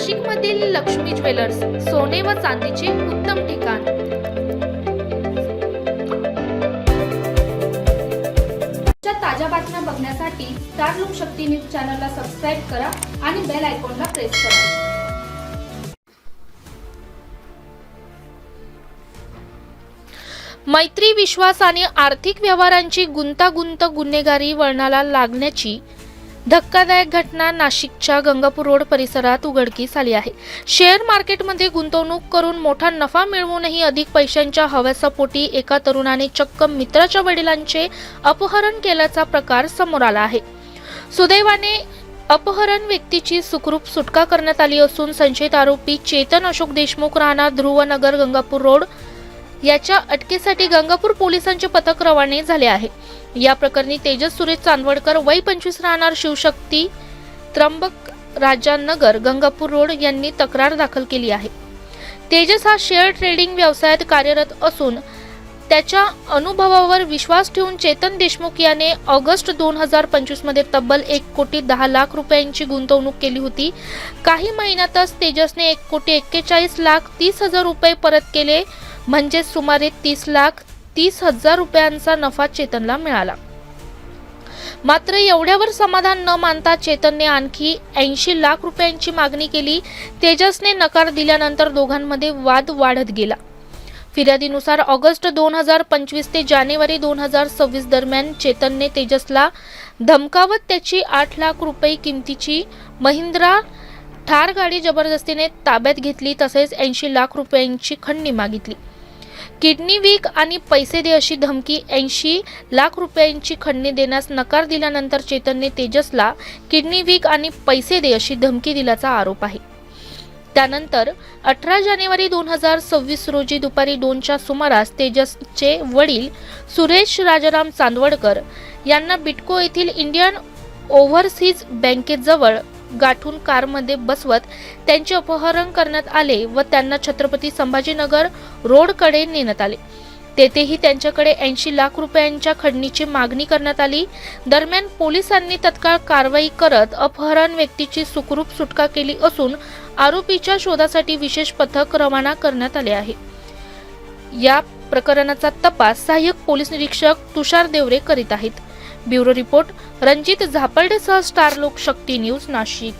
नाशिकमधील लक्ष्मी ज्वेलर्स सोने व चांदीचे उत्तम ठिकाण. ताज्या बातम्या बघण्यासाठी स्टार लोकशक्ती न्यूज चॅनलला सबस्क्राईब करा आणि बेल आयकॉनला प्रेस करा. मैत्री विश्वास आणि आर्थिक व्यवहारांची गुंतागुंत गुन्हेगारी वळणाला लागण्याची धक्कादायक घटना नाशिकच्या गंगापूर रोड परिसरात उघडकीस आली आहे. शेअर मार्केटमध्ये गुंतवणूक करून मोठा नफा मिळवूनही अधिक पैशांच्या हव्यासापोटी एका तरुणाने चक्क मित्राच्या वडिलांचे अपहरण केल्याचा प्रकार समोर आला आहे. सुदैवाने अपहरण व्यक्तीची सुखरूप सुटका करण्यात आली असून संशयित आरोपी चेतन अशोक देशमुख राहणार ध्रुवनगर गंगापूर रोड याच्या अटकेसाठी गंगापूर पोलिसांचे पथक रवाने झाले आहे. या प्रकरणी तेजस सुरेश चांदवडकर वय पंचवीस राहणार शिवशक्ती त्र्यंबक राजानगर गंगापूर रोड यांनी तक्रार दाखल केली आहे. तेजस हा शेअर ट्रेडिंग व्यवसायात कार्यरत असून त्याच्या अनुभवावर विश्वास ठेवून चेतन देशमुख याने ऑगस्ट दोन हजार पंचवीसमध्ये तब्बल एक कोटी दहा लाख रुपयांची गुंतवणूक केली होती. काही महिन्यातच तेजसने एक कोटी एक्केचाळीस लाख तीस हजार रुपये परत केले. म्हणजे सुमारे तीस लाख तीस हजार रुपयांचा नफा चेतनला मिळाला. मात्र एवढ्यावर समाधान न मानता चेतनने आणखी ऐंशी लाख रुपयांची मागणी केली. तेजसने नकार दिल्यानंतर दोघांमध्ये वाद वाढत गेला. फिर्यादीनुसार ऑगस्ट दोन हजार पंचवीस ते जानेवारी दोन हजार सव्वीस दरम्यान चेतनने तेजसला धमकावत त्याची आठ लाख रुपये किमतीची महिंद्रा ठार गाडी जबरदस्तीने ताब्यात घेतली तसेच ऐंशी लाख रुपयांची खंडणी मागितली. किडनी वीक आणि पैसे दे अशी धमकी ऐंशी लाख रुपयांची खंडणी देण्यास नकार दिल्यानंतर चेतनने तेजसला किडनी वीक आणि पैसे दे अशी धमकी दिल्याचा आरोप आहे. त्यानंतर अठरा जानेवारी दोन हजार सव्वीस रोजी दुपारी दोनच्या सुमारास तेजसचे वडील सुरेश राजाराम चांदवडकर यांना बिटको येथील इंडियन ओव्हरसीज बँकेजवळ गाठून कारमध्ये बसवत त्यांचे अपहरण करण्यात आले व त्यांना छत्रपती संभाजीनगर रोडकडे नेण्यात आले. तेथेही त्यांच्याकडे ऐंशी लाख रुपयांच्या खंडणीची मागणी करण्यात आली. दरम्यान पोलिसांनी तत्काळ कारवाई करत अपहरण व्यक्तीची सुखरूप सुटका केली असून आरोपीच्या शोधासाठी विशेष पथक रवाना करण्यात आले आहे. या प्रकरणाचा तपास सहाय्यक पोलीस निरीक्षक तुषार देवरे करीत आहेत. ब्युरो रिपोर्ट रणजित झापर्डेसह स्टार लोकशक्ती न्यूज नाशिक.